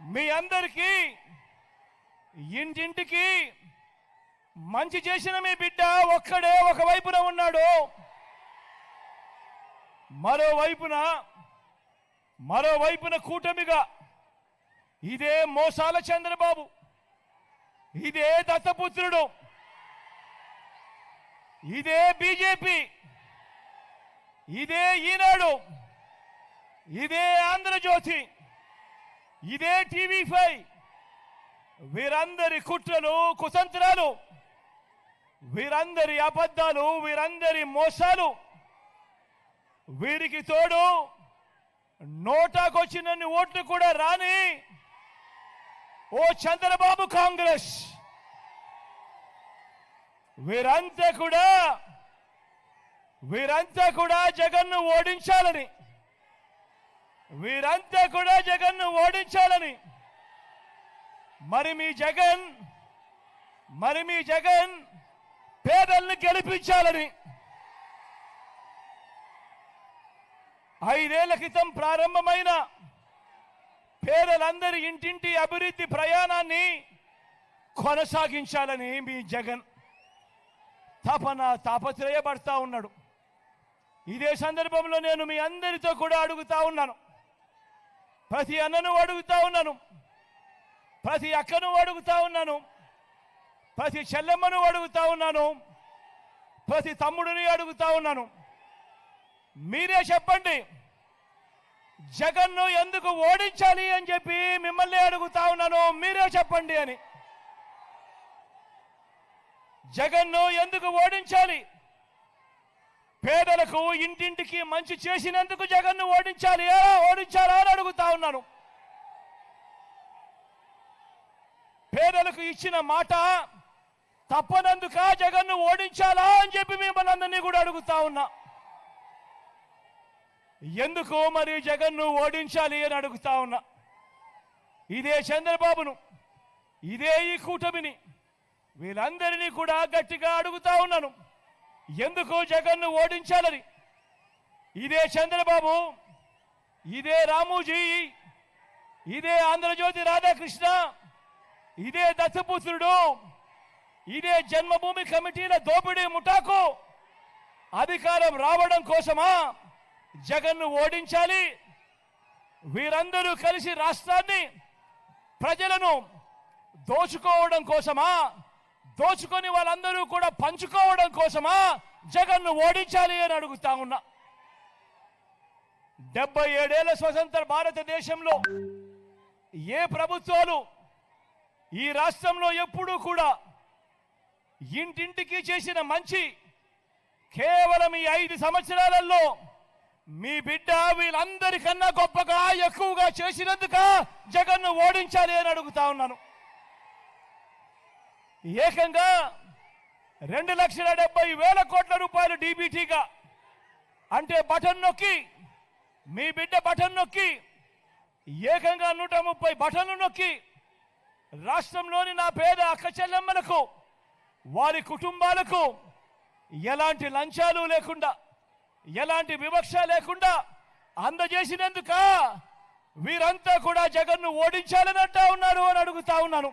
మీ అందరికీ ఇంటింటికి మంచి చేసిన మీ బిడ్డ ఒక్కడే ఒక వైపున ఉన్నాడు. మరోవైపున మరోవైపున కూటమిగా. ఇదే మోసాల చంద్రబాబు. ఇదే దత్తపుత్రుడు. ఇదే బీజేపీ. ఇదే ఈనాడు. ఇదే ఆంధ్రజ్యోతి. ఇదే టీవీ ఫైవ్ వీరందరి కుట్రలు కుతంత్రాలు వీరందరి అబద్ధాలు వీరందరి మోసాలు వీరికి తోడు నోటాకొచ్చినన్ని ఓట్లు కూడా రాని ఓ చంద్రబాబు కాంగ్రెస్. వీరంతా కూడా వీరంతా కూడా జగన్ను ఓడించాలని వీరంతా కూడా జగన్ను ఓడించాలని. మరి మీ జగన్ మరి మీ జగన్ పేదల్ని గెలిపించాలని. ఐదేళ్ళ క్రితం ప్రారంభమైన పేదలందరి ఇంటింటి అభివృద్ధి ప్రయాణాన్ని కొనసాగించాలని మీ జగన్ తపన తాపత్రయపడతా ఉన్నాడు. ఇదే సందర్భంలో నేను మీ అందరితో కూడా అడుగుతా ఉన్నాను. ప్రతి అన్నను అడుగుతా ఉన్నాను. ప్రతి అక్కను అడుగుతా ఉన్నాను. ప్రతి చెల్లెమ్మను అడుగుతా ఉన్నాను. ప్రతి తమ్ముడిని అడుగుతా ఉన్నాను. మీరే చెప్పండి జగన్ను ఎందుకు ఓడించాలి అని చెప్పి మిమ్మల్ని అడుగుతా ఉన్నాను. మీరే చెప్పండి అని. జగన్ను ఎందుకు ఓడించాలి? పేదలకు ఇంటింటికి మంచి చేసినందుకు జగన్ను ఓడించాలి. ఎలా ఓడించాలా అని అడుగుతా ఉన్నాను. పేదలకు ఇచ్చిన మాట తప్పనందుక జగన్ను ఓడించాలా అని చెప్పి మిమ్మల్ని అందరినీ కూడా అడుగుతా ఉన్నా. ఎందుకు మరి జగన్ను ఓడించాలి అని అడుగుతా ఉన్నా. ఇదే చంద్రబాబును ఇదే ఈ కూటమిని వీళ్ళందరినీ కూడా గట్టిగా అడుగుతా ఉన్నాను. ఎందుకు జగన్ను ఓడించాలని. ఇదే చంద్రబాబు ఇదే రామూజీ ఇదే ఆంధ్రజ్యోతి రాధాకృష్ణ ఇదే దత్తపుత్రుడు ఇదే జన్మభూమి కమిటీల దోపిడీ ముఠాకు అధికారం రావడం కోసమా జగన్ను ఓడించాలి? వీరందరూ కలిసి రాష్ట్రాన్ని ప్రజలను దోచుకోవడం కోసమా దోచుకొని వాళ్ళందరూ కూడా పంచుకోవడం కోసమా? జగన్ను ఓడించాలి అని అడుగుతా ఉన్నా. డెబ్బై ఏడేళ్ళ స్వతంత్ర భారతదేశంలో ఏ ప్రభుత్వాలు ఈ రాష్ట్రంలో ఎప్పుడూ కూడా ఇంటింటికి చేసిన మంచి కేవలం ఈ ఐదు సంవత్సరాలలో మీ బిడ్డ వీళ్ళందరికన్నా గొప్పగా ఎక్కువగా చేసినందుక జగన్ను ఓడించాలి అని అడుగుతా ఉన్నాను. ఏకంగా రెండు లక్షల డెబ్బై వేల కోట్ల రూపాయలు డీబీటీగా అంటే బటన్ నొక్కి మీ బిడ్డ బటన్ నొక్కి ఏకంగా నూట ముప్పై బటన్లు నొక్కి రాష్ట్రంలోని నా పేద అక్క చెల్లెమ్మలకు వారి కుటుంబాలకు ఎలాంటి లంచాలు లేకుండా ఎలాంటి వివక్ష లేకుండా అందజేసినందుక వీరంతా కూడా జగన్ను ఓడించాలని అంటా ఉన్నారు అని అడుగుతా ఉన్నాను.